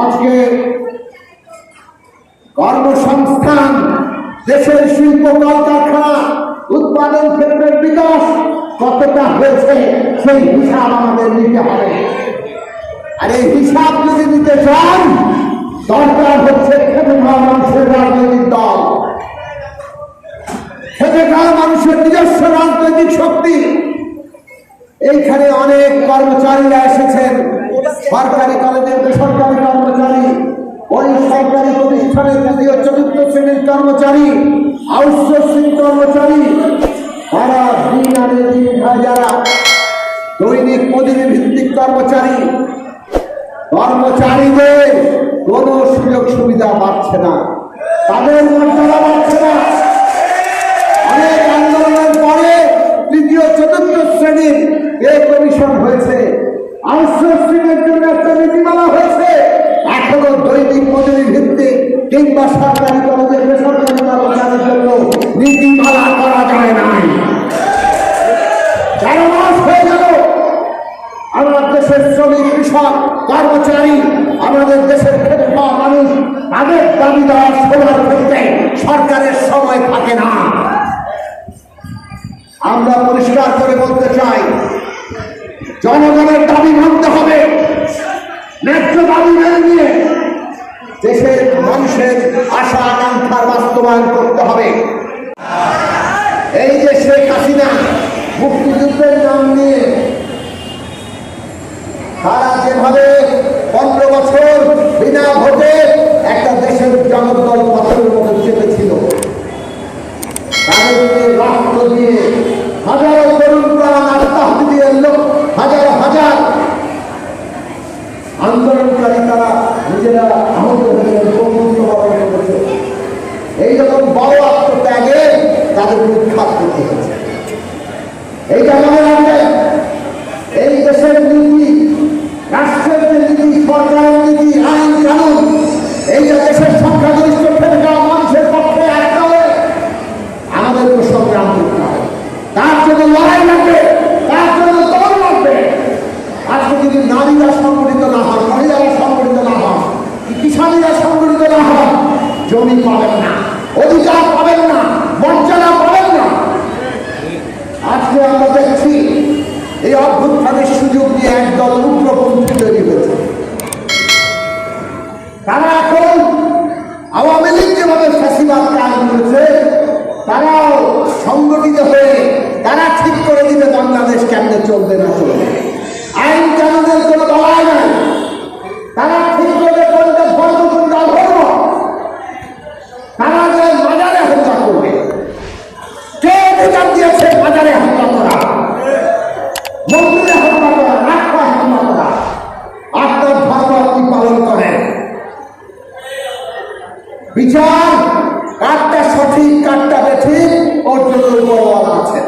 আজকে কর্মসংস্থান, দেশের শিল্প, কলকারখানা, উৎপাদন ক্ষেত্রের বিকাশ কতটা হয়েছে সেই হিসাব আমাদের নিতে হবে। আর এই হিসাব যদি নিতে চান, দরকার হচ্ছে খেতে খাওয়া মানুষের রাজনৈতিক দল। খেতে খাওয়া মানুষের নিজস্ব রাজনৈতিক শক্তি। এইখানে অনেক কর্মচারীরা এসেছেন। সরকারি কলেজের বেসরকারি কর্মচারী, ওই সরকারি প্রতিষ্ঠানের তৃতীয় চতুর্থ শ্রেণির কর্মচারী, আউটসোর্সিং কর্মচারী, তারা দিন আনে দিন যারা দৈনিক মজুরি ভিত্তিক কর্মচারী, কর্মচারীদের কোনো সুযোগ সুবিধা পাচ্ছে না। তাদের পাচ্ছে না অনেক আন্দোলনের পরে তৃতীয় চতুর্থ শ্রেণির পে কমিশন হয়েছে আউটসোর্সিং এর জন্য একটা নীতিমালা হয়েছে এখনও দৈনিক মজুরি ভিত্তিক কিংবা সরকারি কলেজের বেসরকারি জন্য। নীতিমালা করা যায় নাই। তেরো মাস হয়ে গেল দেশের শ্রমিক, কৃষক, কর্মচারী, আমাদের দেশের খেটে খাওয়া মানুষ, তাদের দাবি ক্ষেত্রে সরকারের সময় থাকে না। আমরা পরিষ্কার করে বলতে চাই জনগণের দাবি মানতে হবে ন্যায্য দাবি মেনে নিয়ে দেশের মানুষের আশা আকাঙ্ক্ষার বাস্তবায়ন করতে হবে। এই যে শেখ হাসিনা মুক্তিযুদ্ধের নাম নিয়ে তারা যেভাবে পনেরো বছর বিনা ভোটে একটা দেশের জনদল পাথরের মতো চেপেছিল তাদেরকে দিয়ে হাজারো তরুণ প্রাণ আত্মাহুতি দিয়ে লোক, হাজার হাজার আন্দোলনকারী তারা নিজেরা আহত হয়েছেন বরণ করেছে এইরকম বড় আত্মত্যাগে তাদেরকে উৎখাত করতে হয়েছে এইটা মনে রাখবেন এই দেশের নীতি রাষ্ট্রের যে নীতি সরকারের নীতি আইন কানুন এইটা দেশের সংখ্যাগরিষ্ঠ খেটে যাওয়া মানুষের পক্ষে একটা হয়ে আমাদেরকে সংগ্রাম করতে হবে তার জন্য লড়াই লাগবে তার জন্য দল লাগবে আজকে যদি নারীরা সংগঠিত না হন মহিলারা সংগঠিত না হন কিষানীরা সংগঠিত না হন জমি পাবেন না, অধিকার পাবেন না, মর্যাদা পাবেন না। আজকে আমরা দেখছি, এই অভ্যুত্থানের সুযোগ নিয়ে একদল উগ্রপন্থী তৈরি হয়েছে। তারা এখন আওয়ামী লীগ যেভাবে ফ্যাসিবাদ কাজ করেছে, তারাও সংগঠিত হয়ে তারা ঠিক করে দিবে বাংলাদেশ কেমনে চলবে না চলবে। আইন কানুনের কোনো আপনি পালন করেন বিচার কারটা সঠিক কারটা বেঠি অর্জন উপর আছে।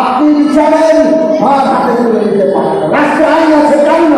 আপনি বিচারের ভার হাতে তুলে দিতে পারেন। রাষ্ট্রের আইন আছে কারণ